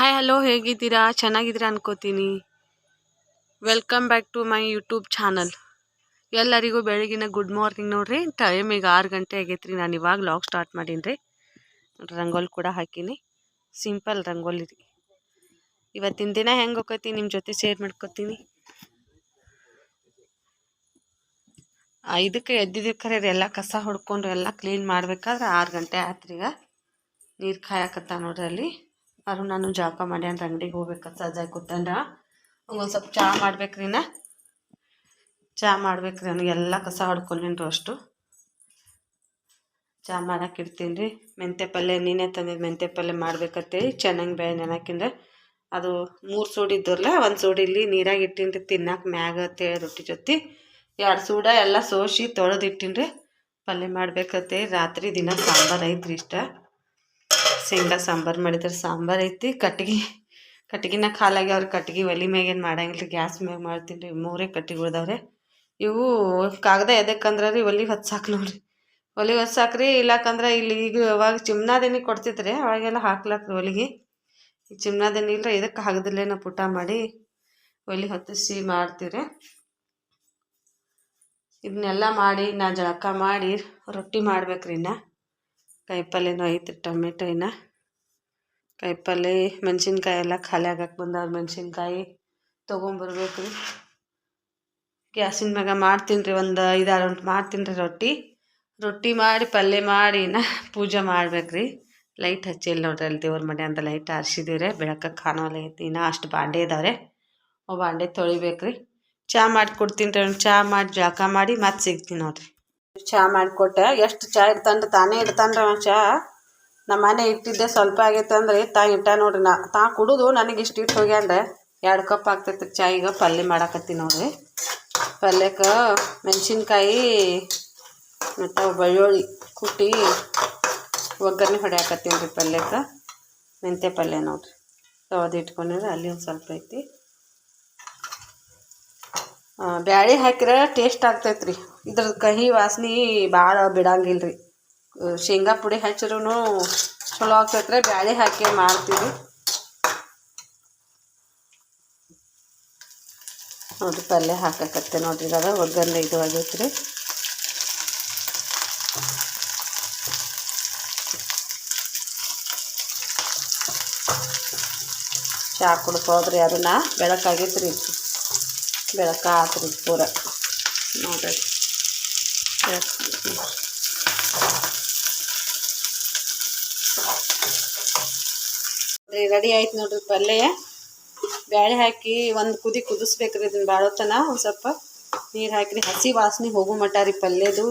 Hi hello ಹೇಗಿದ್ದೀರಾ? ಚೆನ್ನಾಗಿದ್ದೀರಾ ಅನ್ಕೋತೀನಿ. Welcome back to my YouTube channel ಎಲ್ಲರಿಗೂ ಬೆಳಗಿನ ಗುಡ್ ಮಾರ್ನಿಂಗ್ ನೋಡ್ರಿ. ಟೈಮ್ ಈಗ ಆರು ಗಂಟೆ ಆಗೈತ್ರಿ. ನಾನು ಇವಾಗ ಲಾಗ್ ಸ್ಟಾರ್ಟ್ ಮಾಡೀನಿ ರೀ ರಂಗೋಲಿ ಕೂಡ ಹಾಕೀನಿ. ಸಿಂಪಲ್ ರಂಗೋಲಿ ರೀ. ಇವತ್ತಿನ ದಿನ ಹೆಂಗೆ ಹೋಗತಿ ನಿಮ್ಮ ಜೊತೆ ಶೇರ್ ಮಾಡ್ಕೊತೀನಿ. ಇದಕ್ಕೆ ಎದ್ದಿದ್ದಕ್ಕೆ ರೀ, ಎಲ್ಲ ಕಸ ಹೊಡ್ಕೊಂಡು ಎಲ್ಲ ಕ್ಲೀನ್ ಮಾಡ್ಬೇಕಾದ್ರೆ ಆರು ಗಂಟೆ ಆತ್ರಿ ಈಗ ನೀರು ಕಾಯಕತ್ತ ನೋಡ್ರಿ ಅಲ್ಲಿ. ಅವ್ರು ನಾನು ಜಾಕ ಅಂತ ಅಂಗಡಿಗೆ ಹೋಗ್ಬೇಕು ಸಜ್ಜಾಗಿ ಕೂತಂದ್ರೆ ಒಂದು ಸ್ವಲ್ಪ ಚಹಾ ಮಾಡ್ಬೇಕ್ರಿ ನಾ ಚಹಾ ಮಾಡ್ಬೇಕ್ರಿ ನನಗೆಲ್ಲ ಕಸ ಹೊಡ್ಕೊಂಡೇನ್ರಿ ಅಷ್ಟು. ಚಹಾ ಮಾಡಕ್ಕೆ ಇಡ್ತೀನಿ ರೀ. ಮೆಂತ್ಯ ಪಲ್ಯ, ನೀನೆ ತಂದಿದ್ದು ಮೆಂತ್ಯ ಪಲ್ಯ ಮಾಡ್ಬೇಕಂತೇಳಿ ಚೆನ್ನಾಗಿ ಬೇಳೆ ನೆನಕಿಂದ. ಅದು ಮೂರು ಸೂಡು ಇದ್ದರಲ್ಲ ಒಂದು ಸೂಡು ಇಲ್ಲಿ ನೀರಾಗಿ ಇಟ್ಟೀನಿ ರೀ ತಿನ್ನಕ್ಕೆ ಮ್ಯಾಗ ಅಂತೇಳಿ ರೊಟ್ಟಿ ಜೊತೆ ಎರಡು ಸೂಡ ಎಲ್ಲ ಸೋಸಿ ತೊಳೆದು ಇಟ್ಟೀನಿ ರೀ. ಪಲ್ಯ ಮಾಡ್ಬೇಕತ್ತೆ ರಾತ್ರಿ ದಿನ ಸಾಂಬಾರು ಐತ್ರಿ ಇಷ್ಟ. ಶೇಂಗಾ, ಸಾಂಬಾರು ಮಾಡಿದ್ರೆ ಸಾಂಬಾರು ಐತಿ ಕಟ್ಗೆ ಕಟ್ಗಿನ ಅವ್ರು ಕಟ್ಗೆ ಒಲಿ ಮ್ಯಾಗೇನು ಮಾಡಂಗಿಲ್ಲ ಗ್ಯಾಸ್ ಮ್ಯಾಗ ಮಾಡ್ತೀನಿ ರೀ. ಮೂರೇ ಕಟ್ಟಿಗೆ ಇವು ಕಾಗದ ಎದಕ್ಕಂದ್ರೆ ರೀ, ಒಲಿ ಹಚ್ಚಾಕ್ ನೋಡ್ರಿ. ಒಲೆ ಹಚ್ಚಾಕ್ರಿ ಇಲ್ಲಾಕಂದ್ರೆ ಇಲ್ಲಿ ಈಗ ಅವಾಗ ಚಿಮ್ನಾದೇನಿ ಕೊಡ್ತಿದ್ರಿ ಅವಾಗೆಲ್ಲ ಹಾಕ್ಲಾಕ್ರಿ ಒಲಿಗೆ. ಈ ಚಿಮ್ನಾದೇನಿ ಇಲ್ಲ ಇದಕ್ಕೆ ಹಾಗದಲ್ಲೇನೋ ಪುಟ ಮಾಡಿ ಒಲಿ ಹೊತ್ತಿಸಿ ಮಾಡ್ತೀರಿ ಇದನ್ನೆಲ್ಲ ಮಾಡಿ ನಾ ಜಳಕ ಮಾಡಿ, ರೊಟ್ಟಿ ಮಾಡ್ಬೇಕ್ರಿ ಇನ್ನ. ಕಾಯಿಪಲ್ಯನೂ ಐತ್ರಿ ಟೊಮೆಟೊ ಇನ್ನ ಕಾಯಿಪಲ್ಲೆ ಮೆಣಸಿನ್ಕಾಯಿ ಎಲ್ಲ ಖಾಲಿ ಆಗಕ್ಕೆ ಬಂದವ್ರು ಮೆಣಸಿನ್ಕಾಯಿ. ತೊಗೊಂಬರ್ಬೇಕು ರೀ ಗ್ಯಾಸಿನ ಮ್ಯಾಗ ಮಾಡ್ತೀನಿ ರೀ ಒಂದು ಐದಾರು ಉಂಟು ಮಾಡ್ತೀನಿ ರೀ ರೊಟ್ಟಿ. ರೊಟ್ಟಿ ಮಾಡಿ ಪಲ್ಯ ಮಾಡಿ ನಾ ಪೂಜೆ ಮಾಡ್ಬೇಕು ರೀ ಲೈಟ್ ಹಚ್ಚಿಲ್ಲ ನೋಡ್ರಿ ಅಲ್ಲಿ ದೇವ್ರ ಮನೆ ಅಂತ ಲೈಟ್ ಹಾರಿಸಿದೀವಿ ರೀ ಬೆಳಕಕ್ಕೆ ಕಾಣೋಲ್ಲ ಐತಿ. ಇನ್ನೂ ಅಷ್ಟು ಬಾಂಡೆ ಇದಾವೆ ಅವು ಬಾಂಡೆ ತೊಳಿಬೇಕು ರೀ ಚಹಾ ಮಾಡಿ ಕೊಡ್ತೀನಿ ರೀ ಚಹಾ ಮಾಡಿ ಜಳಕ ಮಾಡಿ ಮತ್ತೆ ಸಿಗ್ತೀನಿ ನೋಡ್ರಿ. ಚಹಾ ಮಾಡಿಕೊಟ್ಟೆ. ಎಷ್ಟು ಚಹಾ ಇಡ್ತಾನೆ ತಾನೇ ಇಡ್ತಾನೆ ರೀ ಅವ ಚಹಾ ನಮ್ಮ ಮನೆ ಇಟ್ಟಿದ್ದೆ ಸ್ವಲ್ಪ ಆಗೈತೆ ಅಂದ್ರೆ ತಾ ಇಟ್ಟ ನೋಡ್ರಿ ನಾ. ತಾ ಕುಡಿದು ನನಗೆ ಇಷ್ಟು ಇಟ್ಟು ಹೋಗ್ಯಾನ್ರಿ ಎರಡು ಕಪ್ ಆಗ್ತೈತೆ ಚಹಾ ಈಗ ಪಲ್ಯ ಮಾಡಾಕತ್ತೀನಿ ನೋಡ್ರಿ. ಪಲ್ಯಕ್ಕೆ ಮೆಣಸಿನ್ಕಾಯಿ, ಮತ್ತು ಬೆಳ್ಳುಳ್ಳಿ ಕುಟ್ಟಿ ಒಗ್ಗರಣೆ ಹೊಡ್ಯಾಕತ್ತೀನಿ ರೀ ಪಲ್ಯಕ್ಕೆ. ಮೆಂತ್ಯ ಪಲ್ಯ ನೋಡ್ರಿ. ತೊಳೆದು ಇಟ್ಕೊಂಡಿದ್ರೆ ಅಲ್ಲಿ ಒಂದು ಸ್ವಲ್ಪ ಐತಿ. ಬ್ಯಾಳೆ ಹಾಕಿದ್ರೆ ಟೇಸ್ಟ್ ಆಗ್ತೈತೆ ರೀ ಇದ್ರದ್ದು ಕಹಿ ವಾಸನೆ ಭಾಳ ಬಿಡಂಗಿಲ್ಲ ರೀ ಶೇಂಗಾ ಪುಡಿ ಹಚ್ಚಿರೂ ಚಲೋ ಆಗ್ತೈತೆ ರೀ ಬ್ಯಾಳಿ ಹಾಕಿ ಮಾಡ್ತೀವಿ. ನೋಡಿರಿ ಪಲ್ಯ ಹಾಕಕತ್ತೆ ನೋಡ್ರಿ ಇವಾಗ. ಒಗ್ಗರಣೆ ಇದು ಆಗೈತೆ ರೀ ಚಹಾ ಕುಡ್ಕೋದ್ರಿ ಅದನ್ನ. ಬೆಳಕಾಗೈತೆ ರೀ ಬೆಳಕ ಆತ್ರಿ ಪೂರ ನೋಡ್ರಿ ರೆಡಿ ಆಯ್ತು ನೋಡ್ರಿ ಪಲ್ಯ ಬ್ಯಾಳೆ ಹಾಕಿ ಒಂದು ಕುದಿ ಕುದಿಸ್ಬೇಕ್ರಿ ಇದನ್ನ ಬಾಳೋತನ ಒಂದು ಸ್ವಲ್ಪ ನೀರು ಹಾಕಿರಿ. ಹಸಿ ವಾಸನೆ ಹೋಗೋ ಮಟ್ಟ ರೀ ಪಲ್ಯದು.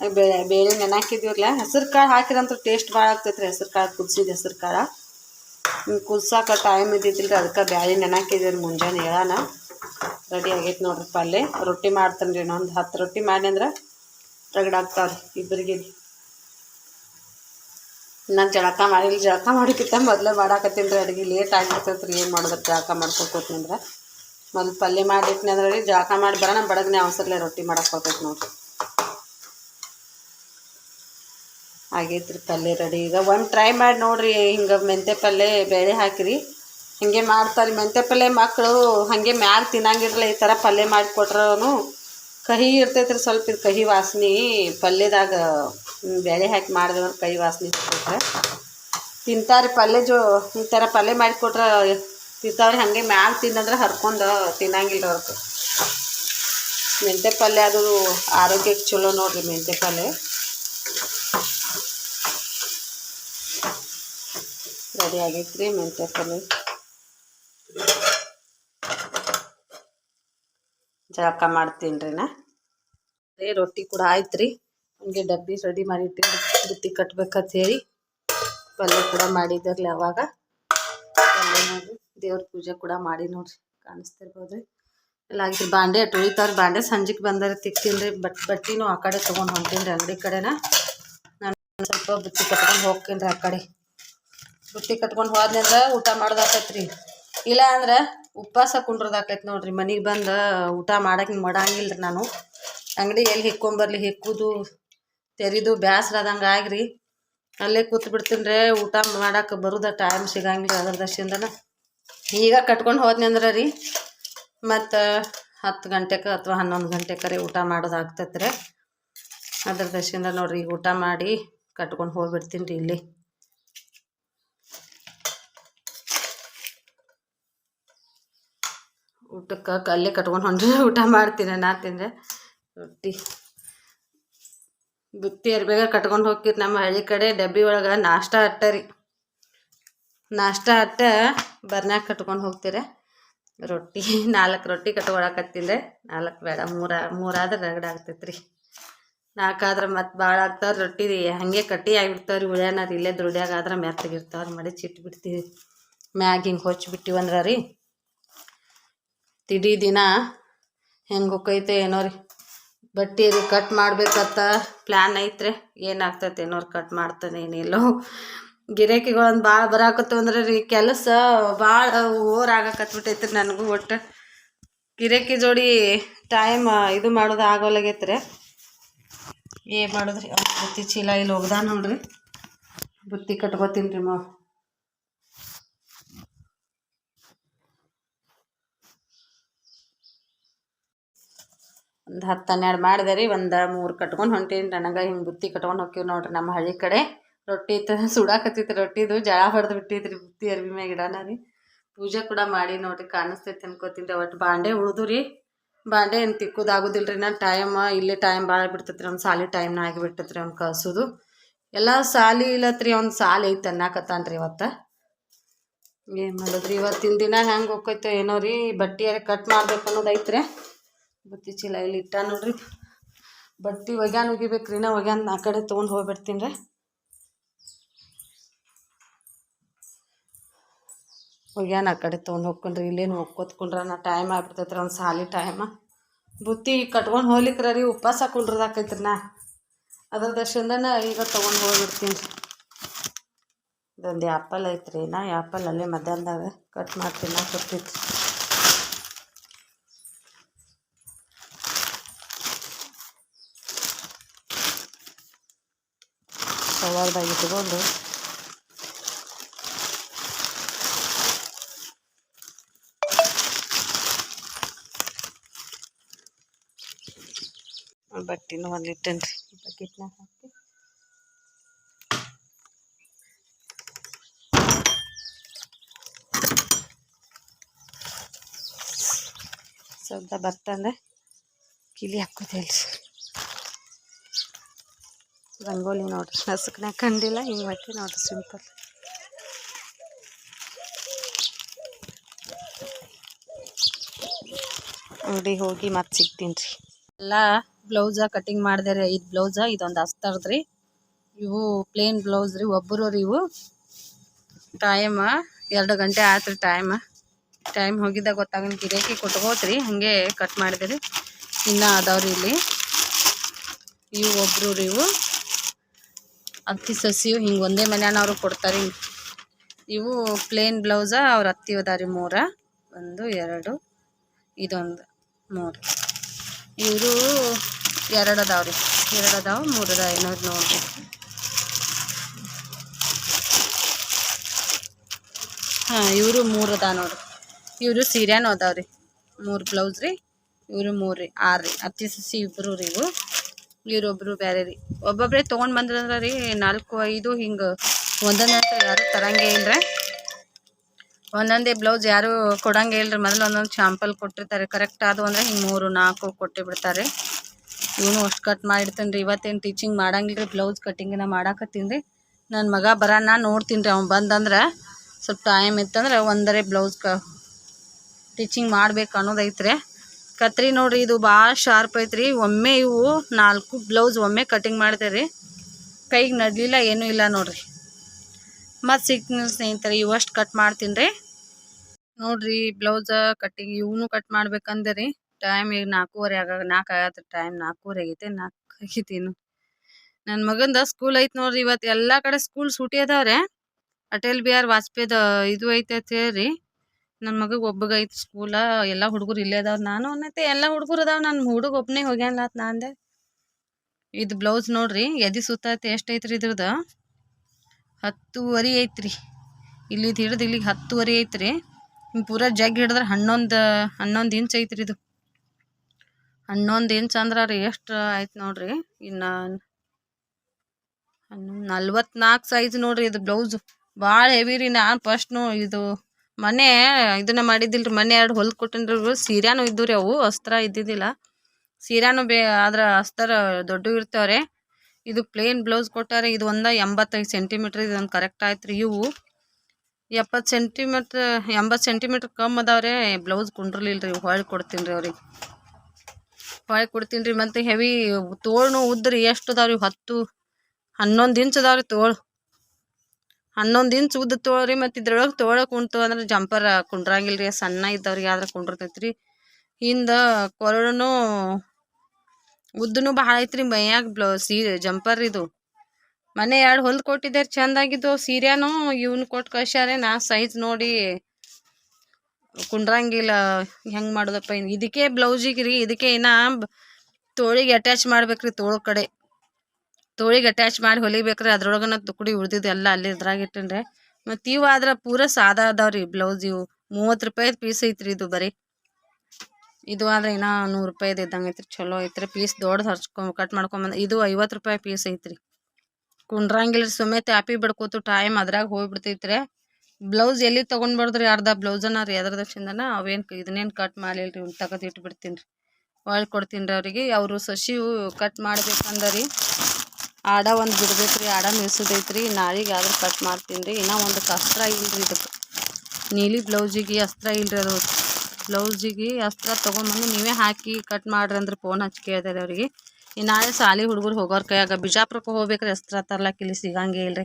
ಬೇಳೆ ಬೇಳೆ ನೆನಾಕಿದೀವಲ್ಲ, ಹೆಸರು ಕಾಳು ಹಾಕಿರಂತೂ ಟೇಸ್ಟ್ ಭಾಳ ಆಗ್ತೈತ್ರಿ. ಹೆಸರು ಕಾಳು ಕುದಿಸಿದ ಹೆಸರು ಕಾಳು. ಕುದಿಸಾಕ ಟೈಮ್ ಇದ್ದಿದ್ದಿಲ್ಲ ಅದಕ್ಕೆ ಬ್ಯಾಳೆ ನೆನಾಕಿದ್ದೀವ್ರಿ ಮುಂಜಾನೆ ಹೇಳಾನ. ರೆಡಿ ಆಗೈತೆ ನೋಡ್ರಿ ಪಲ್ಯ ರೊಟ್ಟಿ ಮಾಡ್ತೇನೆ ರೀ ಇನ್ನೊಂದು ಹತ್ತು ರೊಟ್ಟಿ ಮಾಡಿ ಅಂದ್ರೆ ರಗಡಾಗ್ತಾವ್ರಿ ಇಬ್ಬರಿಗೆ. ನಾನು ಜಳಕ ಮಾಡಿಲ್ಲ ಜಳಕ ಮಾಡೋಕ್ಕಿಂತ ಮೊದಲೇ ಮಾಡಾಕತ್ತೀನಿ ರೀ ಅಡುಗೆ. ಲೇಟ್ ಆಗಿರ್ತೈತೆ ರೀ ಏನು ಮಾಡೋದ್ರೆ ಜಳಕ ಮಾಡ್ಕೊತೀನಿ ಅಂದ್ರೆ. ಮೊದಲು ಪಲ್ಯ ಮಾಡಿಟ್ನಿ ಅಂದ್ರೆ ರೀ ಜಳಕ ಮಾಡಿ ಬರೋಣ ಬಡಗ್ನೆ ಅವಸರಲೇ ರೊಟ್ಟಿ ಮಾಡಕ್ಕೆ ಹೋಗ್ತೈತೆ ನೋಡ್ರಿ. ಆಗೈತ್ರಿ ಪಲ್ಯ ರೆಡಿ. ಈಗ ಒಂದು ಟ್ರೈ ಮಾಡಿ ನೋಡಿರಿ, ಹಿಂಗೆ ಮೆಂತೆ ಪಲ್ಯ ಬೇಳೆ ಹಾಕಿರಿ. ಹಿಂಗೆ ಮಾಡ್ತಾರೆ. ಮೆಂತ್ಯ ಪಲ್ಯ ಮಕ್ಕಳು ಹಾಗೆ ಮ್ಯಾಲ ತಿನ್ನಂಗಿರಲ್ಲ ಈ ಥರ ಪಲ್ಯ ಮಾಡಿಕೊಟ್ರೂ ಕಹಿ ಇರ್ತೈತ್ರಿ ಸ್ವಲ್ಪ ಇದು ಕಹಿ ವಾಸನೆ. ಪಲ್ಯದಾಗ ಬೇಳೆ ಹಾಕಿ ಮಾಡಿದ್ರೆ ಕಹಿ ವಾಸನೆ ಇರ್ತೈತೆ ತಿಂತಾರೆ ಪಲ್ಯ ಜೋ, ಈ ಥರ ಪಲ್ಯ ಮಾಡಿಕೊಟ್ರೆ ತಿಂತಾವ್ರಿ. ಹಾಗೆ ಮ್ಯಾಲ ತಿನ್ನಂದ್ರೆ ಹರ್ಕೊಂಡು ತಿನ್ನಂಗಿಲ್ಲ ಅವ್ರಿಗೆ ಮೆಂತ್ಯ ಪಲ್ಯ ಅದು ಆರೋಗ್ಯಕ್ಕೆ ಚಲೋ ನೋಡಿರಿ ಮೆಂತ್ಯ ಪಲ್ಯ ರೆಡಿ ಆಗೈತ್ರಿ ಮೆಂತ್ಯ ಪಲ್ಯ ಜಳಕ ಮಾಡ್ತೀನಿ ರೀ ನಾ ರೊಟ್ಟಿ ಕೂಡ ಆಯ್ತು ರೀ ಹಂಗೆ ಡಬ್ಬಿ ರೆಡಿ ಮಾಡಿಟ್ಟು ಬುತ್ತಿ ಕಟ್ಬೇಕಂತ ಹೇಳಿ ಪಲ್ಯ ಕೂಡ ಮಾಡಿದ್ರಲ್ಲ ಅವಾಗ. ಪಲ್ಯ ನೋಡ್ರಿ ದೇವ್ರ ಪೂಜೆ ಕೂಡ ಮಾಡಿ ನೋಡ್ರಿ ಕಾಣಿಸ್ತಿರ್ಬೋದ್ರಿ. ಎಲ್ಲ ಆಗಿ ಬಾಂಡೆ ಅಟ್ಟು ಉಳಿತಾವ್ರಿ ಬಾಂಡೆ ಸಂಜೆಗೆ ಬಂದರೆ ತಿಕ್ತೀನಿ ರೀ ಬಟ್ ಬಟ್ಟಿನೂ ಆ ಕಡೆ ತೊಗೊಂಡು ಹೊಂಟೀನಿ ರೀ ಅಂಗಡಿ ಕಡೆನ. ನಾನು ಸ್ವಲ್ಪ ಬುತ್ತಿ ಕಟ್ಕೊಂಡು ಹೋಗ್ತೀನಿ ರೀ ಆ ಕಡೆ. ಬುತ್ತಿ ಕಟ್ಕೊಂಡು ಹೋದ್ನಂದ್ರೆ ಊಟ ಮಾಡ್ದಾಕತ್ರಿ ಇಲ್ಲ ಅಂದ್ರೆ ಉಪವಾಸ ಕುಂಡ್ರದಾಕೈತೆ ನೋಡ್ರಿ. ಮನೆಗೆ ಬಂದು ಊಟ ಮಾಡಕ್ಕೆ ಮಾಡಂಗಿಲ್ಲ ನಾನು. ಅಂಗಡಿ ಎಲ್ಲಿ ಹಿಕ್ಕೊಂಬರ್ಲಿ ಹಿಕ್ಕುದು, ತೆರಿದು ಬೇಸ್ರ ಆದಂಗೆ ಆಗ್ರಿ. ಅಲ್ಲೇ ಕೂತ್ ಬಿಡ್ತೀನಿ ಊಟ ಮಾಡಕ್ಕೆ ಬರೋದ ಟೈಮ್ ಸಿಗಂಗಿಲ್ಲ ಅದ್ರ ದಶಿಂದನ ಈಗ ಕಟ್ಕೊಂಡು ಹೋದ್ನಿ ಅಂದ್ರೆ ರೀ, ಮತ್ತು ಹತ್ತು ಗಂಟೆಗೆ ಅಥವಾ ಹನ್ನೊಂದು ಗಂಟೆಕರೆ ಊಟ ಮಾಡೋದು ಆಗ್ತೈತೆ ರೀ ಅದ್ರ ದರ್ಶಿಂದ ನೋಡ್ರಿ ಈಗ ಊಟ ಮಾಡಿ ಕಟ್ಕೊಂಡು ಹೋಗ್ಬಿಡ್ತೀನಿ ರೀ ಇಲ್ಲಿ. ಊಟಕ್ಕೆ ಅಲ್ಲೇ ಕಟ್ಕೊಂಡು ಹೊಂಟ್ರೆ ಊಟ ಮಾಡ್ತೀನಿ, ನಾ ತಿಂದರೆ. ರೊಟ್ಟಿ. ಬುತ್ತಿ ಅರ್ಬೇಗ ಕಟ್ಕೊಂಡು ಹೋಗ್ತಿತ್ತು ನಮ್ಮ ಹಳ್ಳಿ ಕಡೆ, ಡಬ್ಬಿ ಒಳಗೆ ನಾಷ್ಟ ಅಟ್ಟ ರೀ. ನಾಷ್ಟ ಅಟ್ಟ ಬರ್ನ್ಯಾಗ ಕಟ್ಕೊಂಡು ಹೋಗ್ತೀರ. ರೊಟ್ಟಿ, ನಾಲ್ಕು ರೊಟ್ಟಿ ಕಟ್ಕೊಳಕತ್ತಿಂದೆ ನಾಲ್ಕು ಬೇಡ, ಮೂರ, ಮೂರಾದ್ರೆ ರಗಡ ಆಗ್ತೈತ್ರಿ. ನಾಲ್ಕಾದ್ರೆ ಮತ್ತೆ ಭಾಳ ಆಗ್ತಾವ್ರಿ ರೊಟ್ಟಿ ರೀ. ಹಾಗೆ ಕಟ್ಟಿ ಆಗಿಬಿಡ್ತಾವ್ರಿ ಉಳ್ಯಾನ ರೀ. ಇಲ್ಲೇ ದುಡ್ಯಾಗ ಆದ್ರೆ ಮೆತ್ತಗಿರ್ತಾವ್ರಿ ಮಾಡಿ ಚಿಟ್ಟು ಬಿಡ್ತೀವಿ. ಮ್ಯಾಗ ಹಿಂಗೆ ಹೊಚ್ಚಿ ಬಿಟ್ಟಿವಂದ್ರೆ ರೀ. ತಿಡಿ ದಿನ ಹೆಂಗೆ ಹೋಕೈತೆ ಏನೋ ರೀ. ಬಟ್ಟೆ ರೀ ಕಟ್ ಮಾಡ್ಬೇಕತ್ತ ಪ್ಲ್ಯಾನ್ ಐತ್ರಿ. ಏನಾಗ್ತೈತೆ ಏನೋ ರೀ ಕಟ್ ಮಾಡ್ತಾನೆ ಏನಿಲ್ಲೋ. ಗಿರಾಕಿಗಳೊಂದು ಭಾಳ ಬರಾಕತ್ತು ಅಂದ್ರೆ ರೀ ಕೆಲಸ ಭಾಳ ಓವರ್ ಆಗಕತ್ಬಿಟ್ಟೈತ್ರಿ ನನಗೂ ಒಟ್ಟು. ಗಿರಾಕಿ ಜೋಡಿ ಟೈಮ್ ಇದು ಮಾಡೋದು ಆಗೋಲಾಗೈತ್ರಿ. ಏನು ಮಾಡೋದ್ರಿ ಬುತ್ತಿ ಚೀಲ ಇಲ್ಲಿ ಹೋಗ್ದ ನೋಡ್ರಿ. ಬುತ್ತಿ ಕಟ್ಕೋತೀನಿ ರೀ ಮಾವು. ಒಂದು ಹತ್ತು ಹನ್ನೆರಡು ಮಾಡಿದೆ ರೀ, ಒಂದು ಮೂರು ಕಟ್ಕೊಂಡು ಹೊಂಟೀನಿ ನನಗೆ ಹಿಂಗೆ ಬುತ್ತಿ ಕಟ್ಕೊಂಡು ಹೋಗ್ತೀವಿ ನೋಡ್ರಿ ನಮ್ಮ ಹಳ್ಳಿ ಕಡೆ. ರೊಟ್ಟಿ ಇತ್ತು ಸುಡಾಕತ್ತೈತಿ, ರೊಟ್ಟಿದು ಜಳ ಹೊಡೆದು ಬಿಟ್ಟಿದ್ರಿ ಬುತ್ತಿ ಅರ್ವಿ ಮ್ಯಾಗ ಇಡೋಣ ರೀ. ಪೂಜೆ ಕೂಡ ಮಾಡಿ ನೋಡ್ರಿ, ಕಾಣಿಸ್ತೈತೆ ಅನ್ಕೋತೀನಿ ರೀ ಒಟ್ಟು ಬಾಂಡೆ ಉಳಿದು ರೀ. ಬಾಂಡೆ ಏನು ತಿಕ್ಕೋದಾಗೋದಿಲ್ಲ ರೀ ನಾನು ಟೈಮ್ ಇಲ್ಲಿ ಟೈಮ್ ಭಾಳ ಬಿಡ್ತೈತೆ ರೀ ಒಂದು ಸಾಲಿ ಟೈಮ್ನ ಆಗಿಬಿಟ್ಟೈತೆ ರೀ ಅವ್ನು ಕಳ್ಸೋದು. ಎಲ್ಲ ಸಾಲಿ ಇಲ್ಲತ್ರಿ ಅವ್ನು ಸಾಲಿ ಐತೆ ಅನ್ನಕತ್ತಾನ ರೀ ಇವತ್ತು. ಏನು ಮಾಡೋದ್ರಿ, ಇವತ್ತಿನ ದಿನ ಹೆಂಗೆ ಹೋಗ್ತೈತೋ ಏನೋ ರೀ, ಬಟ್ಟೆ ಕಟ್ ಮಾಡ್ಬೇಕು ಅನ್ನೋದು ಐತ್ರಿ. ಬುತ್ತಿ ಚೀಲ ಇಲ್ಲಿ ಇಟ್ಟ ನೋಡ್ರಿ. ಬಟ್ಟೆ ಒಗ್ಯಾನ್ ಒಗಿಬೇಕು ರೀ, ನಾ ಒಗ್ಯಾನ್ ಆ ಕಡೆ ತೊಗೊಂಡು ಹೋಗ್ಬಿಡ್ತೀನಿ ರೀ. ಒಗ್ಯಾನ ಆ ಕಡೆ ತೊಗೊಂಡು ಹೋಗ್ಕೊಂಡ್ರಿ, ಇಲ್ಲೇನು ಒಕ್ಕೋತ್ಕೊಂಡ್ರ ನಾ ಟೈಮ್ ಆಗ್ಬಿಡ್ತೈತ್ರಿ, ಒಂದು ಸಾಲಿ ಟೈಮ ಬುತ್ತಿ ಕಟ್ಕೊಂಡು ಹೋಗ್ಲಿಕ್ರ ರೀ ಉಪವಾಸ ಕುಂಡ್ರದಾಕೈತ್ರಿ ನಾ. ಅದ್ರ ದರ್ಶನದನ ಈಗ ತೊಗೊಂಡು ಹೋಗ್ಬಿಡ್ತೀನಿ ಇದೊಂದು ಆ್ಯಪಲ್ ಐತ್ರಿ, ನಾ ಆ್ಯಪಲ್ ಅಲ್ಲೇ ಮಧ್ಯಾಹ್ನದಾಗ ಕಟ್ ಮಾಡ್ತೀನಿ, ನಾ ಕೊಟ್ಟಿತ್ತು ಕವರ್ದಾಗ ಇಟ್ಕೊಂಡು ಬಟ್ಟೆನೂ ಒಂದು ಇಟ್ಟೇನ್ರಿ ಬಕೆಟ್ನಾಗ ಹಾಕಿ. ಸದ್ದ ಬರ್ತಂದ್ರೆ ಕಿಲಿ ಹಾಕೋದಿಲ್ಲ ರಂಗೋಲಿ ನೋಡ್ರಿ ಹಸಕ್ನಾಗ ಕಂಡಿಲ್ಲ ಹಿಂಗೆ ಮಾಡಿ ನೋಡ್ರಿ ಸಿಂಪಲ್. ಅಂಗಡಿಗೆ ಹೋಗಿ ಮತ್ತೆ ಸಿಗ್ತೀನಿ ರೀ. ಎಲ್ಲ ಬ್ಲೌಸ ಕಟಿಂಗ್ ಮಾಡಿದೆ ರೀ ಐದು ಬ್ಲೌಸ, ಇದೊಂದು ಅಸ್ತರ್ದ್ರಿ. ಇವು ಪ್ಲೇನ್ ಬ್ಲೌಸ್ ರೀ ಒಬ್ಬರು ರೀ ಇವು. ಟೈಮ ಎರಡು ಗಂಟೆ ಆಯ್ತು ರೀ ಟೈಮ ಟೈಮ್ ಹೋಗಿದ್ದಾಗ ಗೊತ್ತಾಗಂಗೆ ಗಿರಾಕಿ ಕೊಟ್ಕೋತ್ರಿ ಹಾಗೆ ಕಟ್ ಮಾಡಿದೆ ರೀ. ಇನ್ನೂ ಅದಾವ್ರಿ ಇಲ್ಲಿ. ಇವು ಒಬ್ಬರು ಇವು. ಅತ್ತಿ ಸಸಿಯು ಹಿಂಗೆ ಒಂದೇ ಅವರು ಕೊಡ್ತಾರೆ. ಇವು ಪ್ಲೇನ್ ಬ್ಲೌಸ ಅವ್ರ ಅತ್ತಿ ಅದಾರಿ ಮೂರ. ಒಂದು, ಎರಡು, ಇದೊಂದು, ಮೂರು. ಇವರು ಎರಡು ಅದಾವ್ರಿ. ಎರಡು ಅದಾವ ಮೂರು ಅದಾವ ನೋಡ್ರಿ. ಹಾಂ, ಇವರು ಮೂರು ಅದಾವ ನೋಡ್ರಿ. ಇವರು ಸೀರೆನೂ ಅದಾವ್ರಿ. ಮೂರು ಬ್ಲೌಸ್ ರೀ, ಇವರು ಮೂರು ರೀ, ಆರು ರೀ. ಅತ್ತಿ ಸಸಿ ಇಬ್ಬರು ರೀ ಇವು. ಇವ್ರೊಬ್ರು ಬೇರೆ ರೀ. ಒಬ್ಬೊಬ್ಬರೇ ತೊಗೊಂಡು ಬಂದ್ರಂದ್ರೆ ರೀ ನಾಲ್ಕು, ಐದು, ಹಿಂಗೆ ಒಂದೊಂದೇ ಅಂತ ಯಾರು ತರಂಗೇ ಇಲ್ಲ ಒಂದೊಂದೇ ಬ್ಲೌಸ್ ಯಾರು ಕೊಡಂಗೇ ಇಲ್ರಿ. ಮೊದಲು ಒಂದೊಂದು ಶಾಂಪಲ್ ಕೊಟ್ಟಿರ್ತಾರೆ. ಕರೆಕ್ಟ್ ಆದವು ಅಂದ್ರೆ ಹಿಂಗೆ ಮೂರು, ನಾಲ್ಕು ಕೊಟ್ಟಿಬಿಡ್ತಾರೆ ಇವನು ಅಷ್ಟು ಕಟ್ ಮಾಡಿರ್ತೇನೆ ರೀ. ಇವತ್ತೇನು ಟೀಚಿಂಗ್ ಮಾಡಂಗಿಲ್ಲ ರೀ ಬ್ಲೌಸ್ ನಾ ಮಾಡಾಕತ್ತೀನಿ ರೀ. ನನ್ನ ಮಗ ಬರೋಣ ನೋಡ್ತೀನಿ ರೀ. ಅವ್ನು ಬಂದಂದ್ರೆ ಸ್ವಲ್ಪ ಟೈಮ್ ಇತ್ತಂದ್ರೆ ಒಂದರೆ ಬ್ಲೌಸ್ ಕ ಟೀಚಿಂಗ್ ಮಾಡ್ಬೇಕು ಅನ್ನೋದೈತ್ರಿ ಕತ್ರಿ ನೋಡ್ರಿ, ಇದು ಭಾಳ ಶಾರ್ಪ್ ಐತ್ರಿ. ಒಮ್ಮೆ ಇವು ನಾಲ್ಕು ಬ್ಲೌಸ್ ಒಮ್ಮೆ ಕಟಿಂಗ್ ಮಾಡ್ತೇವೆ ರೀ ಕೈಗೆ ನಡ್ಲಿಲ್ಲ, ಏನೂ ಇಲ್ಲ ನೋಡ್ರಿ. ಮತ್ತು ಸಿಗ್ತೀನಿ ಸ್ನೇಹಿತರೆ, ಇವಷ್ಟು ಕಟ್ ಮಾಡ್ತೀನಿ ರೀ. ನೋಡ್ರಿ ಬ್ಲೌಸ ಕಟ್ಟಿಂಗ್ ಇವನು ಕಟ್ ಮಾಡ್ಬೇಕಂದ್ರೆ. ರೀ ಟೈಮ್ ಈಗ ನಾಲ್ಕೂವರೆ ಆಗ ನಾಲ್ಕು ಆಗತ್ತೆ ಟೈಮ್ ನಾಲ್ಕೂವರೆ ಆಗೈತೆ, ನಾಲ್ಕು ಆಗೈತಿ ನನ್ನ ಮಗಂದ ಸ್ಕೂಲ್ ಐತೆ ನೋಡ್ರಿ, ಇವತ್ತು ಎಲ್ಲ ಕಡೆ ಸ್ಕೂಲ್ ಸೂಟಿ ಅದಾವ್ರೆ. ಅಟಲ್ ಬಿಹಾರ್ ವಾಜಪೇಯಿದ ಇದು ಐತೆ ಅಂತ ಹೇಳ್ರಿ. ನನ್ನ ಮಗಗ್ ಒಬ್ಬಗೈತಿ ಸ್ಕೂಲ ಎಲ್ಲ ಹುಡುಗರು ಇಲ್ಲೇ ಅದಾವ. ನಾನು ಅನ್ನತ್ತೆ ಎಲ್ಲ ಹುಡುಗರು ಅದಾವ. ನನ್ನ ಹುಡುಗ ಒಬ್ಬನೇ ಹೋಗ್ಯಾನಲ್ಲ ಅಂತ ನಾ ಅಂದೆ. ಇದು ಬ್ಲೌಸ್ ನೋಡ್ರಿ, ಎದೆ ಸುತ್ತೈತೆ ಎಷ್ಟು ಐತ್ರಿ ಇದ್ರದ್ದು ಹತ್ತುವರೆ ಐತ್ರಿ. ಇಲ್ಲಿ ಹಿಡಿದು ಇಲ್ಲಿಗೆ ಹತ್ತುವರೆ ಐತ್ರಿ. ಪೂರ ಜಗ್ ಹಿಡಿದ್ರೆ ಹನ್ನೊಂದು ಹನ್ನೊಂದು ಇಂಚ್ ಐತ್ರಿ ಇದು. ಹನ್ನೊಂದು ಇಂಚ್ ಅಂದ್ರೆ ರೀ ಎಷ್ಟು ಆಯ್ತು ನೋಡ್ರಿ. ಇನ್ನು ನಲ್ವತ್ನಾಲ್ಕು ಸೈಜ್ ನೋಡ್ರಿ ಇದು ಬ್ಲೌಸು ಭಾಳ ಹೆವಿ ರೀ. ನಾನು ಫಸ್ಟ್ನು ಇದು ಮನೆ ಇದನ್ನ ಮಾಡಿದ್ದಿಲ್ರಿ, ಮನೆ ಎರಡು ಹೊಲ್ದು ಕೊಟ್ಟಿನ್ರಿ ಸೀರ್ಯಾನು ಇದ್ದುರಿ ಅವು, ಅಸ್ತ್ರ ಇದ್ದಿದ್ದಿಲ್ಲ. ಸೀರ್ಯಾನು ಬೇ, ಆದ್ರೆ ಅಸ್ತರ ದೊಡ್ಡ ಇರ್ತಾವ್ರೆ. ಇದು ಪ್ಲೇನ್ ಬ್ಲೌಸ್ ಕೊಟ್ಟಾರೆ, ಇದು ಒಂದು ಎಂಬತ್ತೈದು ಸೆಂಟಿಮೀಟ್ರ್ ಇದೊಂದು ಕರೆಕ್ಟ್ ಆಯ್ತು ರೀ ಇವು. ಎಪ್ಪತ್ತು ಸೆಂಟಿಮೀಟ್ರ್ ಎಂಬತ್ತು ಸೆಂಟಿಮೀಟ್ರ್ ಕಮ್ಮಿ ಅದಾವ್ರೆ ಬ್ಲೌಸ್ ಕುಂಡ್ರಲಿಲ್ಲ ರೀ ಹೊಳ್ಳಿ ಕೊಡ್ತೀನಿ ರೀ ಅವ್ರಿಗೆ. ಹೊಳೆ ಕೊಡ್ತೀನಿ ರೀ ಮತ್ತು ಹೆವಿ ತೋಳ್ನು ಉದ್ರಿ, ಎಷ್ಟು ಅದಾವ್ರಿ, ಹತ್ತು, ಹನ್ನೊಂದು ಇಂಚ್ ಅದಾವ್ರಿ ತೋಳು. ಹನ್ನೊಂದು ಇಂಚ್ ಉದ್ದ ತೋಳ್ರಿ ಮತ್ತು ಇದ್ರೊಳಗೆ ತೋಳ ಕುಂತು ಅಂದ್ರೆ ಜಂಪರ್ ಕುಂಡ್ರಂಗಿಲ್ಲ ರೀ ಸಣ್ಣ ಇದ್ದವ್ರಿಗೆ ಆದ್ರೆ ಕುಂಡಿರ್ತೈತೆ ರೀ ಹಿಂದೆ ಕೊರಳುನು ಉದ್ದನು ಭಾಳ ಐತ್ರಿ ಮೈಯಾಗ ಬ್ಲೌ ಸೀರೆ ಜಂಪರ್ ಇದು. ಮನೆ ಎರಡು ಹೊಲ್ದು ಕೊಟ್ಟಿದ್ದೆ ಚೆಂದಾಗಿದ್ದು ಸೀರೆನೂ ಇವ್ನು ಕೊಟ್ಟು ಕಳ್ಸ್ಯಾರೆ, ನಾ ಸೈಜ್ ನೋಡಿ ಕುಂಡ್ರಂಗಿಲ್ಲ, ಹೆಂಗೆ ಮಾಡೋದಪ್ಪ ಇದಕ್ಕೆ ಬ್ಲೌಸಿಗೆ ರೀ ಇದಕ್ಕೆ ಇನ್ನ ತೋಳಿಗೆ ಅಟ್ಯಾಚ್ ಮಾಡ್ಬೇಕ್ರಿ ತೋಳ ಕಡೆ. ತೋಳಿಗೆ ಅಟ್ಯಾಚ್ ಮಾಡಿ ಹೊಲಿಬೇಕ್ರೆ ಅದ್ರೊಳಗನ ತುಕಡಿ ಉಳ್ದಿದ್ದು ಎಲ್ಲ ಅಲ್ಲಿ ಇದ್ರಾಗ ಇಟ್ಟಿನ್ರಿ. ಮತ್ತು ಇವು ಆದ್ರೆ ಪೂರ ಸಾದಾ ಅದಾವ್ರಿ ಬ್ಲೌಸ್ ಇವು. ಮೂವತ್ತು ರೂಪಾಯಿ ಪೀಸ್ ಐತ್ರಿ ಇದು ಬರೀ. ಇದು ಆದ್ರೆ ಇನ್ನೂ ನೂರು ರೂಪಾಯಿದು ಇದ್ದಂಗೆ ಐತ್ರಿ. ಚಲೋ ಐತ್ರಿ. ಪೀಸ್ ದೊಡ್ಡದು ಹರ್ಚ್ಕೊ ಕಟ್ ಮಾಡ್ಕೊಂಬಂದು ಇದು ಐವತ್ತು ರೂಪಾಯಿ ಪೀಸ್ ಐತ್ರಿ. ಕುಂಡ್ರಂಗಿಲ್ಲ ಸುಮೇತ ಆಪಿ ಬಿಡ್ಕೋತು ಟೈಮ್ ಅದ್ರಾಗ ಹೋಗ್ಬಿಡ್ತೈತ್ರಿ. ಬ್ಲೌಸ್ ಎಲ್ಲಿ ತೊಗೊಂಡ್ಬಾರ್ದ್ರಿ ಅರ್ಧ ಬ್ಲೌಸನ್ನ ರೀ ಅದ್ರದ ಚಿಂದನ ಅವೇನು ಇದನ್ನೇನು ಕಟ್ ಮಾಡಲಿಲ್ಲ ರೀ ತೆಗೆದು ಇಟ್ಟು ಬಿಡ್ತೀನಿ ರೀ. ಒಳಗೆ ಕೊಡ್ತೀನಿ ರೀ ಅವರಿಗೆ. ಅವರು ಸಸಿವು ಕಟ್ ಮಾಡ್ಬೇಕಂದ ರೀ ಆಡ ಒಂದು ಬಿಡ್ಬೇಕು ರೀ ಆಡ ಮಿಲ್ಸದೈತ್ರಿ ನಾಳೆಗೆ ಆದ್ರೆ ಕಟ್ ಮಾಡ್ತೀನಿ ರೀ. ಇನ್ನೂ ಒಂದು ಅಸ್ತ್ರ ಇಲ್ಲರಿ ಇದಕ್ಕೆ ನೀಲಿ ಬ್ಲೌಸಿಗೆ ಅಸ್ತ್ರ ಇಲ್ಲರಿ ಅದು. ಬ್ಲೌಸಿಗೆ ಅಸ್ತ್ರ ತೊಗೊಂಬಂದು ನೀವೇ ಹಾಕಿ ಕಟ್ ಮಾಡ್ರಿ ಅಂದ್ರೆ ಫೋನ್ ಹಚ್ಚಿ ಕೇಳ್ತಾರೆ ಅವ್ರಿಗೆ. ಈ ನಾಳೆ ಸಾಲಿ ಹುಡುಗರು ಹೋಗೋರ್ ಕೈಯಾಗ ಬಿಜಾಪುರಕ್ಕೆ ಹೋಗ್ಬೇಕ್ರಿ, ಅಸ್ತ್ರ ತರ್ಲಕ್ಕೆ ಇಲ್ಲಿ ಸಿಗಂಗೆ ಇಲ್ರಿ.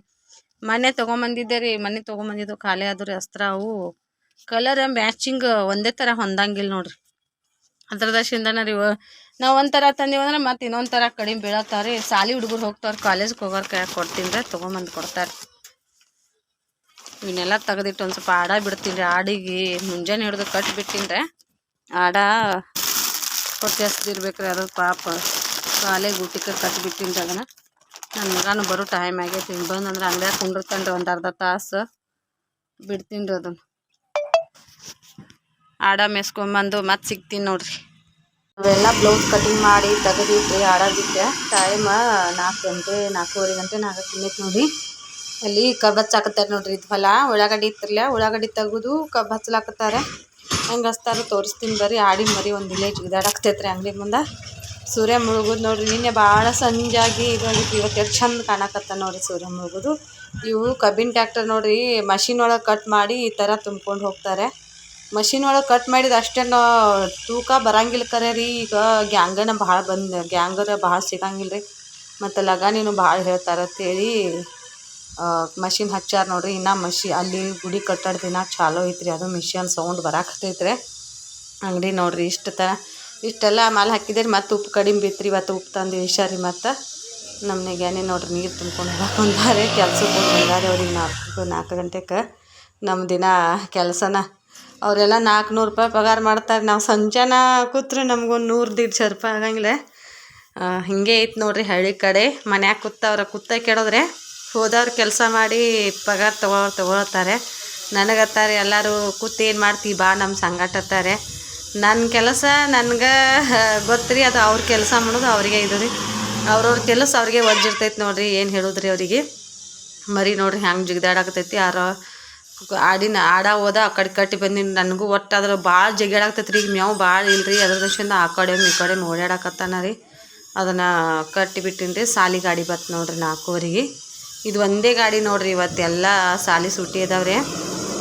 ಮೊನ್ನೆ ತೊಗೊಂಬಂದಿದ್ದೆ ರೀ, ಮೊನ್ನೆ ತೊಗೊಂಬಂದಿದ್ದು ಖಾಲಿ ಆದ್ರೆ ಅಸ್ತ್ರ ಅವು. ಕಲರ್ ಮ್ಯಾಚಿಂಗ್ ಒಂದೇ ಥರ ಹೊಂದಂಗಿಲ್ಲ ನೋಡ್ರಿ. ಅದರದಶಿಂದನ ರೀ ನಾವು ಒಂಥರ ತಂದೀವಂದ್ರೆ ಮತ್ತೆ ಇನ್ನೊಂದು ಥರ ಕಡಿಮೆ ಬೀಳತ್ತಾವ ರೀ ಸಾಲಿ ಹುಡುಗರು ಹೋಗ್ತಾವ್ರಿ ಕಾಲೇಜ್ಗೆ ಹೋಗೋರ್ ಕೈ ಕೊಡ್ತೀನಿ ತೊಗೊಂಬಂದು ಕೊಡ್ತಾರೆ. ಇವನ್ನೆಲ್ಲ ತೆಗೆದಿಟ್ಟು ಒಂದು ಸ್ವಲ್ಪ ಆಡ ಬಿಡ್ತೀನಿ ರೀ, ಆಡಿಗೆ ಮುಂಜಾನೆ ಹಿಡಿದು ಕಟ್ಟಿ ಬಿಟ್ಟಿನಿ ರೀ. ಆಡ ಕೊಟ್ಟು ಎಸ್ದಿರ್ಬೇಕು ರೀ ಅದು ಪಾಪ ಕಾಲೇಜ್ ಊಟಕ್ಕೆ ಕಟ್ಬಿಟ್ಟಿನಿ ಅದನ್ನು. ನನ್ನ ಮಗನೂ ಬರೋ ಟೈಮ್ ಆಗೈತಿ ಬಂದಂದ್ರೆ ಅಂಗಡಿಯಾಗ ಕುಂಡಿರ್ತಾನೆ ರೀ, ಒಂದು ಅರ್ಧ ತಾಸು ಬಿಡ್ತೀನಿ ರೀ ಅದನ್ನು. ಆಡ ಮೆಸ್ಕೊಂಬಂದು ಮತ್ತೆ ಸಿಗ್ತೀನಿ ನೋಡ್ರಿ. ಅವೆಲ್ಲ ಬ್ಲೌಸ್ ಕಟಿಂಗ್ ಮಾಡಿ ತೆಗೆದಿಟ್ರಿ ಆಡೋದಿಕ್ಕೆ ಟೈಮ್ ನಾಲ್ಕು ಗಂಟೆ, ನಾಲ್ಕೂವರೆ ಗಂಟೆ ನಾಲ್ಕು ತಿನ್ನೈತೆ ನೋಡಿ. ಅಲ್ಲಿ ಕಬ್ಬು ಹಚ್ಚಾಕತ್ತಾರೆ ನೋಡ್ರಿ ಇದು ಹೊಲ. ಉಳ್ಳಾಗಡ್ಡಿ ಇತ್ತಿರಲ್ಲ ಉಳ್ಳಾಗಡ್ಡಿ ತೆಗೆದು ಕಬ್ಬು ಹಚ್ಲಾಕತ್ತಾರೆ. ಹೆಂಗೆ ಹಚ್ತಾರೆ ತೋರಿಸ್ತೀನಿ ಬರ್ರಿ. ಆಡಿನ ಮರಿ ಒಂದು ಇಲ್ಲೇ ಜಿಗಿದಾಡಕ್ತೈತೆ ರೀ ಅಂಗಡಿ ಮುಂದೆ. ಸೂರ್ಯ ಮುಳುಗುದು ನೋಡ್ರಿ. ನಿನ್ನೆ ಭಾಳ ಸಂಜಾಗಿ ಇದಾಗಿತ್ತು ಇವತ್ತು ಎಷ್ಟು ಚಂದ ಕಾಣಕತ್ತ ನೋಡ್ರಿ ಸೂರ್ಯ ಮುಳುಗುದು. ಇವು ಕಬ್ಬಿನ ಟ್ಯಾಕ್ಟರ್ ನೋಡ್ರಿ ಮಷಿನ್ ಒಳಗೆ ಕಟ್ ಮಾಡಿ ಈ ಥರ ತುಂಬ್ಕೊಂಡು ಹೋಗ್ತಾರೆ. ಮಷಿನ್ ಒಳಗೆ ಕಟ್ ಮಾಡಿದ ಅಷ್ಟೇನು ತೂಕ ಬರಂಗಿಲ್ಲ ಖರೆ ರೀ. ಈಗ ಗ್ಯಾಂಗನ ಭಾಳ ಬಂದು, ಗ್ಯಾಂಗರ ಭಾಳ ಸಿಗಂಗಿಲ್ಲ ರೀ ಮತ್ತು ಲಗಾನಿನೂ ಭಾಳ ಹೇಳ್ತಾರೆ ಅಂತೇಳಿ ಮಷಿನ್ ಹಚ್ಚಾರ ನೋಡಿರಿ. ಇನ್ನು ಮಷಿ, ಅಲ್ಲಿ ಗುಡಿ ಕಟ್ಟಡ ದಿನ ಚಾಲೋ ಐತ್ರಿ. ಅದು ಮಿಷನ್ ಸೌಂಡ್ ಬರಾಕತ್ತೈತ್ರಿ. ಅಂಗಡಿ ನೋಡಿರಿ ಇಷ್ಟು ಥರ ಇಷ್ಟೆಲ್ಲ ಮಾಲ್ ಹಾಕಿದ್ರಿ. ಮತ್ತು ಉಪ್ಪು ಕಡಿಮೆ ಬಿತ್ತು ರೀ ಇವತ್ತು ಉಪ್ಪು ತಂದು ಇಶಾರಿ ಮತ್ತು. ನಮ್ಮನೆಗೆ ಏನೇ ನೋಡ್ರಿ ನೀರು ತುಂಬ್ಕೊಂಡು ಕೆಲಸಕ್ಕೆ ಕೆಲ್ಸಕ್ಕೆ ಹೋಗಿ ಬಂದಾರೆ ಅವ್ರಿಗೆ ನಾಲ್ಕು ನಾಲ್ಕು ಗಂಟೆಗೆ ನಮ್ಮ ದಿನ ಕೆಲಸನ ಅವರೆಲ್ಲ ನಾಲ್ಕುನೂರು ರೂಪಾಯಿ ಪಗಾರ ಮಾಡ್ತಾರೆ. ನಾವು ಸಂಜೆನ ಕೂತ್ರೆ ನಮ್ಗೊಂದು ನೂರು ದೀಡ್ಶೆ ರೂಪಾಯಿ ಆಗಂಗಿಲ್ಲ. ಹಿಂಗೆ ಐತೆ ನೋಡ್ರಿ ಹಳ್ಳಿ ಕಡೆ. ಮನ್ಯಾಗ ಕೂತವ್ರ ಕೂತ ಕೆಡೋದ್ರೆ ಹೋದವ್ರು ಕೆಲಸ ಮಾಡಿ ಪಗಾರ ತಗೋ ತಗೊಳ್ತಾರೆ ನನಗತ್ತಾರೆ ಎಲ್ಲರೂ ಕೂತು ಏನು ಮಾಡ್ತೀವಿ ಬಾ ನಮ್ಮ ಸಂಗಟತ್ತಾರೆ ನನ್ನ ಕೆಲಸ ನನ್ಗೆ ಗೊತ್ತ್ರಿ, ಅದು ಅವ್ರ ಕೆಲಸ ಮಾಡೋದು ಅವ್ರಿಗೆ ಇದು ರೀ. ಅವ್ರವ್ರ ಕೆಲಸ ಅವ್ರಿಗೆ ವಜ್ಜಿರ್ತೈತೆ ನೋಡ್ರಿ, ಏನು ಹೇಳೋದ್ರಿ ಅವರಿಗೆ. ಮರಿ ನೋಡ್ರಿ ಹ್ಯಾಂಗೆ ಜಿಗ್ದಾಡಕತ್ತೈತಿ, ಯಾರೋ ಆಡಿನ ಆಡ ಹೋದ, ಆ ಕಡೆ ಕಟ್ಟಿ ಬಂದೀನಿ. ನನಗೂ ಒಟ್ಟು ಅದ್ರ ಭಾಳ ಜಗ್ಯಾಡಾಕತ್ತೈತಿ ರೀ ಈಗ ಮೇವು ಭಾಳ ಇಲ್ರಿ. ಅದ್ರ ದೃಷ್ಟಿಯಿಂದ ಆ ಕಡೆ ಈ ಕಡೆ ಓಡಾಡಕತ್ತಾನ ರೀ. ಅದನ್ನು ಕಟ್ಟಿ ಬಿಟ್ಟಿನಿ ರೀ ಸಾಲಿ ಗಾಡಿ ಬತ್ತು ನೋಡ್ರಿ ನಾಲ್ಕೂವರೆಗೆ. ಇದು ಒಂದೇ ಗಾಡಿ ನೋಡ್ರಿ ಇವತ್ತೆಲ್ಲ ಸಾಲಿ ಸುಟ್ಟಿ ಅದಾವ್ರಿ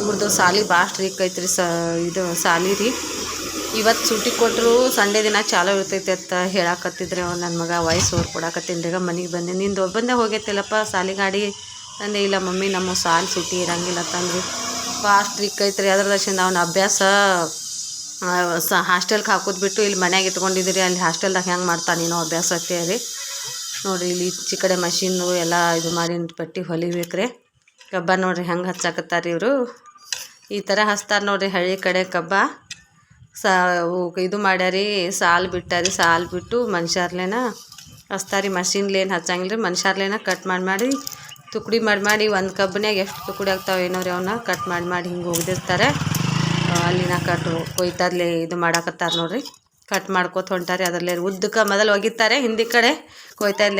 ಇವ್ರದ್ದು ಸಾಲಿ ಭಾಳ ಸ್ಟ್ರೀಕ್ ಐತ್ರಿ ಸ, ಇದು ಸಾಲಿ ರೀ. ಇವತ್ತು ಸೂಟಿ ಕೊಟ್ಟರು ಸಂಡೇ ದಿನ ಚಾಲೋ ಇರ್ತೈತೆ ಅಂತ ಹೇಳಾಕತ್ತಿದ್ರಿ. ಅವ್ನು ನನ್ನ ಮಗ ವಯಸ್ಸು ಓರ್ ಕೊಡಾಕತ್ತೀನಿ ಈಗ ಮನೆಗೆ ಬಂದೆ. ನಿಂದು ಒಬ್ಬಂದೇ ಹೋಗೈತಿಲ್ಲಪ್ಪ ಸಾಲಿ ಗಾಡಿ? ಅಂದೆ, ಇಲ್ಲ ಮಮ್ಮಿ, ನಮ್ಮ ಸಾಲ್ ಸುಟ್ಟಿ ಇರಂಗಿಲ್ಲ ತಂದ್ರಿ ಫಾಸ್ಟ್ ವೀಕ್ ಐತ್ರಿ. ಅದ್ರ ದರ್ಶನ ಅವ್ನ ಅಭ್ಯಾಸ ಸ ಹಾಸ್ಟೆಲ್ಗೆ ಹಾಕೋದು ಬಿಟ್ಟು ಇಲ್ಲಿ ಮನ್ಯಾಗ ಇಟ್ಕೊಂಡಿದ್ದೀರಿ ಅಲ್ಲಿ ಹಾಸ್ಟೆಲ್ದಾಗ ಹೆಂಗೆ ಮಾಡ್ತಾನೆ ನೀನು ಅಭ್ಯಾಸ ರೀ. ನೋಡಿರಿ, ಇಲ್ಲಿ ಈಚೆ ಕಡೆ ಮಷೀನು ಎಲ್ಲ ಇದು ಮಾಡಿ ಪಟ್ಟಿ ಹೊಲಿಬೇಕ್ರಿ. ಕಬ್ಬ ನೋಡಿರಿ ಹೆಂಗೆ ಹಚ್ಚಾಕತ್ತಾರೆ ಇವರು. ಈ ಥರ ಹಚ್ತಾರೆ ನೋಡಿರಿ, ಹಳ್ಳಿ ಕಡೆ ಕಬ್ಬ. ಸಾ ಇದು ಮಾಡ್ಯಾರಿ, ಸಾಲು ಬಿಟ್ಟಾರಿ. ಸಾಲು ಬಿಟ್ಟು ಮನುಷ್ಯರ್ಲೇನ ಹಚ್ತಾರಿ. ಮಷಿನ್ಲೇನು ಹಚ್ಚಂಗಿಲ್ಲ ರೀ ಮನುಷ್ಯರ್ಲೇನ ಕಟ್ ಮಾಡಿ ಮಾಡಿ ತುಕಡಿ ಮಾಡಿ ಮಾಡಿ ಒಂದು ಕಬ್ಬನ್ಯಾಗ ಎಷ್ಟು ತುಕಡಿ ಆಗ್ತಾವೆ ಏನೋರಿ ಅವನ್ನ ಕಟ್ ಮಾಡಿ ಮಾಡಿ ಹಿಂಗೆ ಒಗ್ದಿರ್ತಾರೆ ಅಲ್ಲಿನ ಕಟ್ಟು ಕೊಯ್ತಲ್ಲಿ ಇದು ಮಾಡಾಕತ್ತಾರ ನೋಡ್ರಿ. ಕಟ್ ಮಾಡ್ಕೋತ ಹೊಂಟಾರೆ ಅದರಲ್ಲೇ ಉದ್ದಕ್ಕೆ ಮೊದಲು ಒಗಿತಾರೆ ಹಿಂದಿ ಕಡೆ ಕೊಯ್ತಾ ಇದ್ಲೆ